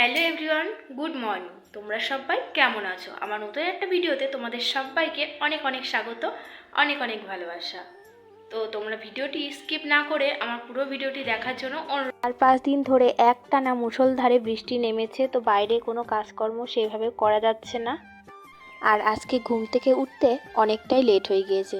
Hello everyone, good morning. তোমরা সবাই কেমন আছো? আমার নতুন একটা ভিডিওতে তোমাদের সবাইকে অনেক অনেক স্বাগত, অনেক অনেক ভালোবাসা। তো তোমরা ভিডিওটি স্কিপ না করে আমার পুরো ভিডিওটি দেখার জন্য চার পাঁচ দিন ধরে একটানা মুষলধারে বৃষ্টি নেমেছে, তো বাইরে কোনো কাজকর্ম সেইভাবে করা যাচ্ছে না। আর আজকে ঘুম থেকে উঠতে অনেকটাই লেট হয়ে গিয়েছে।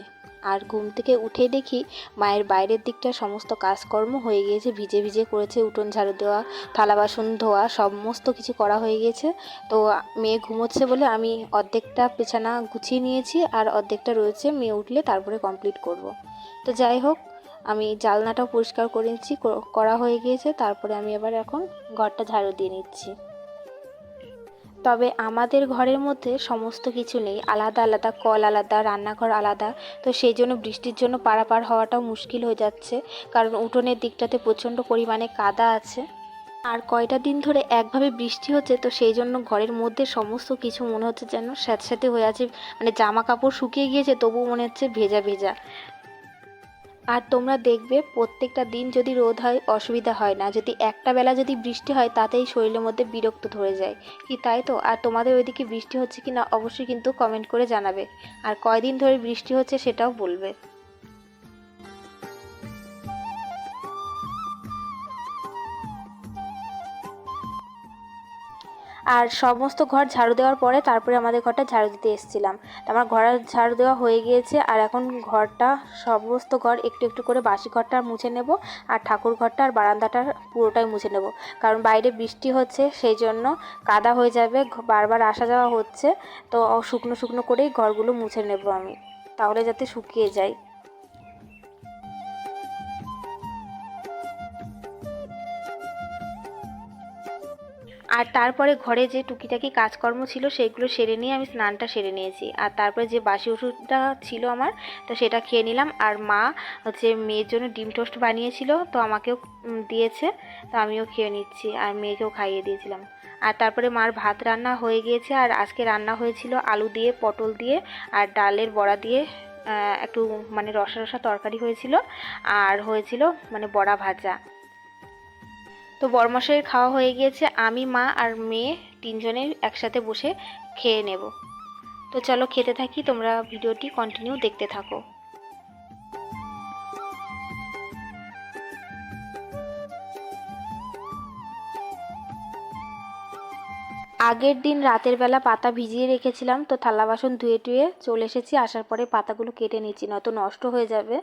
আর ঘুম থেকে উঠে দেখি মায়ের বাইরের দিকটা সমস্ত কাজকর্ম হয়ে গিয়েছে, ভিজে ভিজে করেছে, উঠোন ঝাড়ু দেওয়া, থালা বাসন ধোয়া, সমস্ত কিছু করা হয়ে গিয়েছে তো মেয়ে ঘুমোচ্ছে বলে আমি অর্ধেকটা বিছানা গুছিয়ে নিয়েছি আর অর্ধেকটা রয়েছে মেয়ে উঠলে তারপরে কমপ্লিট করব। তো যাই হোক, আমি জালনাটাও পরিষ্কার করে নিচ্ছি করা হয়ে গিয়েছে, তারপরে আমি এবার এখন ঘরটা ঝাড়ু দিয়ে নিচ্ছি তবে আমাদের ঘরের মধ্যে সমস্ত কিছু নেই। আলাদা আলাদা, কল আলাদা, রান্নাঘর আলাদা। তো সেই জন্য বৃষ্টির জন্য পারাপার হওয়াটাও মুশকিল হয়ে যাচ্ছে। কারণ উঠোনের দিকটাতে প্রচণ্ড পরিমাণে কাদা আছে। আর কয়টা দিন ধরে একভাবে বৃষ্টি হচ্ছে, তো সেই জন্য ঘরের মধ্যে সমস্ত কিছু মনে হচ্ছে যেন স্যাঁতস্যাঁতে হয়ে আছে। মানে জামা কাপড় শুকিয়ে গিয়েছে, তবুও মনে হচ্ছে ভেজা ভেজা। আর তোমরা দেখবে প্রত্যেকটা দিন যদি রোদ হয়, অসুবিধা হয় না। যদি একটা বেলা যদি বৃষ্টি হয়, তাতেই শরীরের মধ্যে বিরক্ত ধরে যায়। কি তাই তো? আর তোমাদের ওইদিকে বৃষ্টি হচ্ছে কি না অবশ্যই কিন্তু কমেন্ট করে জানাবে। আর কয়দিন ধরে বৃষ্টি হচ্ছে সেটাও বলবে। আর সমস্ত ঘর ঝাড়ু দেওয়ার পরে তারপরে আমাদের ঘরটা ঝাড়ু দিতে এসেছিলাম। তো আমার ঘর ঝাড়ু দেওয়া হয়ে গিয়েছে আর এখন ঘরটা, সমস্ত ঘর একটু একটু করে বাসি ঘরটা মুছে নেব আর ঠাকুর ঘরটা আর বারান্দাটা পুরোটাই মুছে নেব। কারণ বাইরে বৃষ্টি হচ্ছে, সেই জন্য কাদা হয়ে যাবে বারবার আসা যাওয়া হচ্ছে। তো শুকনো শুকনো করেই ঘরগুলো মুছে নেব আমি, তাহলে যাতে শুকিয়ে যায়। আর তারপরে ঘরে যে টুকিটাকি কাজকর্ম ছিল, সেগুলো সেরে নিয়ে আমি স্নানটা সেরে নিয়েছি। আর তারপরে যে বাসি ওষুধটা ছিল আমার, তো সেটা খেয়ে নিলাম। আর মা হচ্ছে মেয়ের জন্য ডিম টোস্ট বানিয়েছিল, তো আমাকেও দিয়েছে, তো আমিও খেয়ে নিচ্ছি। আর মেয়েকেও খাইয়ে দিয়েছিলাম। আর তারপরে মার ভাত রান্না হয়ে গিয়েছে। আর আজকে রান্না হয়েছিল আলু দিয়ে, পটল দিয়ে, আর ডালের বড়া দিয়ে একটু মানে রসা রসা তরকারি হয়েছিল। আর হয়েছিল মানে বড়া ভাজা। তো বরমশাইয়ের খাওয়া হয়ে গিয়েছে, আমি, মা আর মেয়ে তিনজনে একসাথে বসে খেয়ে নেব। তো চলো খেতে থাকি, তোমরা ভিডিওটি কন্টিনিউ দেখতে থাকো। আগের দিন রাতের বেলা পাতা ভিজিয়ে রেখেছিলাম, তো থালা বাসন ধুয়ে টুয়ে চলে এসেছি। আসার পরে পাতাগুলো কেটে নিচ্ছি নয়তো নষ্ট হয়ে যাবে।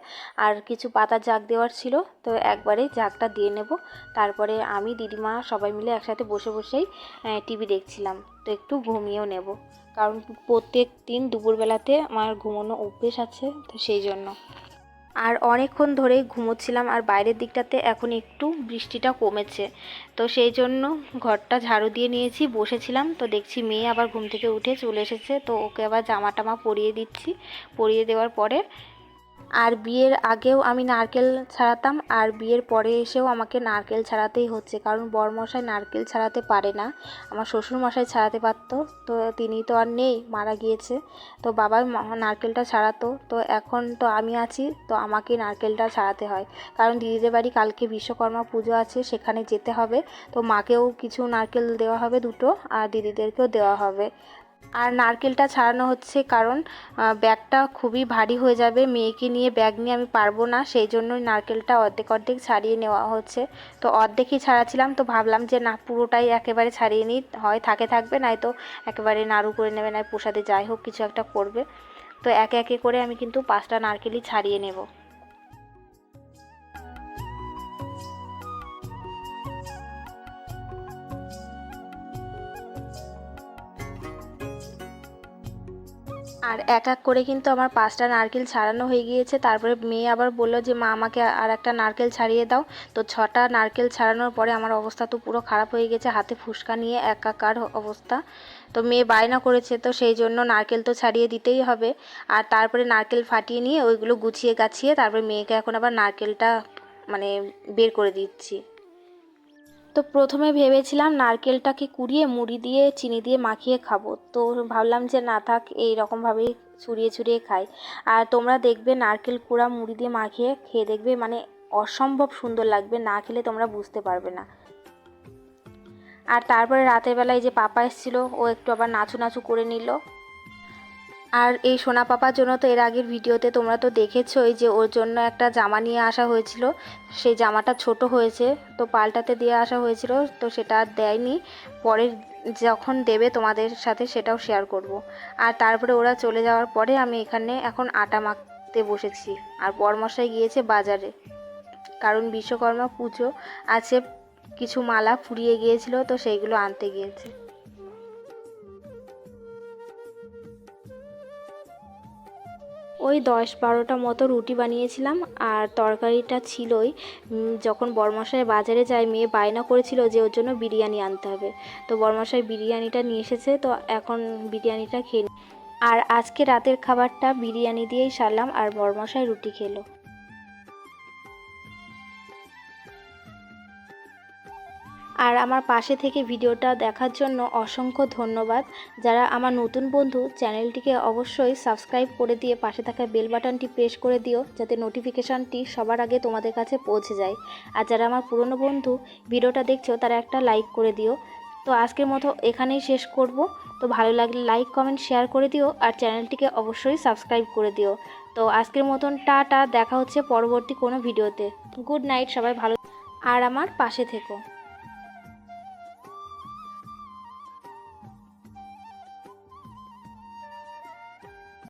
আর কিছু পাতা জাগ দেওয়ার ছিল, তো একবারে জাগটা দিয়ে নেব। তারপরে আমি, দিদিমা সবাই মিলে একসাথে বসে বসেই টিভি দেখছিলাম। তো একটু ঘুমিয়েও নেব। কারণ প্রত্যেক দিন দুপুরবেলাতে আমার ঘুমানো অভ্যেস আছে, তো সেই জন্য। আর অনেকক্ষণ ধরেই ঘুমোচ্ছিলাম আর বাইরের দিকটাতে এখন একটু বৃষ্টিটা কমেছে। তো সেই জন্য ঘরটা ঝাড়ু দিয়ে নিয়েছি, বসেছিলাম। তো দেখছি মেয়ে আবার ঘুম থেকে উঠে চলে এসেছে। তো ওকে আবার জামা টামা পরিয়ে দিচ্ছি। পরিয়ে দেওয়ার পরে আর বিয়ের আগেও আমি নারকেল ছাড়াতাম, আর বিয়ের পরে এসেও আমাকে নারকেল ছাড়াতেই হচ্ছে, কারণ বরমশাই নারকেল ছাড়াতে পারে না, আমার শ্বশুর মশাই ছাড়াতে পারতো, তো তিনি তো আর নেই, মারা গিয়েছে, তো বাবা নারকেলটা ছাড়াতো, তো এখন তো আমি আছি, তো আমাকে নারকেলটা ছাড়াতে হয়, কারণ দিদিদের বাড়ি কালকে বিশ্বকর্মা পুজো আছে, সেখানে যেতে হবে, তো মাকেও কিছু নারকেল দেওয়া হবে দুটো, আর দিদিদেরকেও দেওয়া হবে আর নারকেলটা ছাড়ানো হচ্ছে কারণ ব্যাগটা খুবই ভারী হয়ে যাবে, মেয়েকে নিয়ে ব্যাগ নিয়ে আমি পারব না, সেই জন্যই নারকেলটা অর্ধেক অর্ধেক ছাড়িয়ে নেওয়া হচ্ছে। তো অর্ধেকই ছাড়াচ্ছিলাম, তো ভাবলাম যে না, পুরোটাই একেবারে ছাড়িয়ে নিই, হয় থাকে থাকবে, নয়তো একেবারে নাড়ু করে নেবে, নয় প্রসাদে যাই হোক, কিছু একটা করবে। তো একে একে করে আমি কিন্তু পাঁচটা নারকেলই ছাড়িয়ে নেব। আর এক এক করে কিন্তু আমার পাঁচটা নারকেল ছাড়ানো হয়ে গিয়েছে। তারপরে মেয়ে আবার বলল যে, মা, আমাকে আর একটা নারকেল ছাড়িয়ে দাও। তো ছটা নারকেল ছাড়ানোর পরে আমার অবস্থা তো পুরো খারাপ হয়ে গেছে, হাতে ফুসকা নিয়ে একাকার অবস্থা। তো মেয়ে বায়না করেছে, তো সেই জন্য নারকেল তো ছাড়িয়ে দিতেই হবে। আর তারপরে নারকেল ফাটিয়ে নিয়ে ওইগুলো গুছিয়ে গাছিয়ে তারপরে মেয়েকে এখন আবার নারকেলটা মানে বের করে দিচ্ছি। তো প্রথমে ভেবেছিলাম নারকেলটাকে কুড়িয়ে মুড়ি দিয়ে, চিনি দিয়ে মাখিয়ে খাব। তো ভাবলাম যে না থাক, এই রকমভাবেই ছুরিয়ে ছুরিয়ে খাই। আর তোমরা দেখবে নারকেল কুড়া মুড়ি দিয়ে মাখিয়ে খেয়ে দেখবে মানে অসম্ভব সুন্দর লাগবে, না খেলে তোমরা বুঝতে পারবে না। আর তারপরে রাতের বেলায় যে পাপা এসেছিল, ও একটু আবার নাচু নাচু করে নিল। আর এই সোনা পাপার জন্য তো এর আগের ভিডিওতে তোমরা তো দেখেছোই যে ওর জন্য একটা জামা নিয়ে আসা হয়েছিল। সেই জামাটা ছোট হয়েছে, তো পাল্টাতে দিয়ে আসা হয়েছিল, তো সেটা আর দেয়নি। পরে যখন দেবে তোমাদের সাথে সেটাও শেয়ার করব। আর তারপরে ওরা চলে যাওয়ার পরে আমি এখানে এখন আটা মাখতে বসেছি। আর বরমশাই গিয়েছে বাজারে। কারণ বিশ্বকর্মা পুজো আছে, কিছু মালা ফুরিয়ে গিয়েছিল, তো সেইগুলো আনতে গিয়েছে। ওই দশ বারোটা মতো রুটি বানিয়েছিলাম আর তরকারিটা ছিলই যখন বরমশাই বাজারে যায়, মেয়ে বায়না করেছিল যে ওর জন্য বিরিয়ানি আনতে হবে। তো বরমশাই বিরিয়ানিটা নিয়ে এসেছে, তো এখন বিরিয়ানিটা খেয়ে আর আজকে রাতের খাবারটা বিরিয়ানি দিয়েই সারলাম আর বরমশাই রুটি খেলো। আর আমার পাশে থেকে ভিডিওটা দেখার জন্য অসংখ্য ধন্যবাদ। যারা আমার নতুন বন্ধু, চ্যানেলটিকে অবশ্যই সাবস্ক্রাইব করে দিয়ে পাশে থাকা বেল বাটনটি প্রেস করে দিও, যাতে নোটিফিকেশানটি সবার আগে তোমাদের কাছে পৌঁছে যায়। আর যারা আমার পুরনো বন্ধু, ভিডিওটা দেখছ, তারা একটা লাইক করে দিও। তো আজকের মতো এখানেই শেষ করব। তো ভালো লাগলে লাইক, কমেন্ট, শেয়ার করে দিও, আর চ্যানেলটিকে অবশ্যই সাবস্ক্রাইব করে দিও। তো আজকের মতন টাটা, দেখা হচ্ছে পরবর্তী কোনো ভিডিওতে। গুড নাইট, সবাই ভালো আর আমার পাশে থেকো।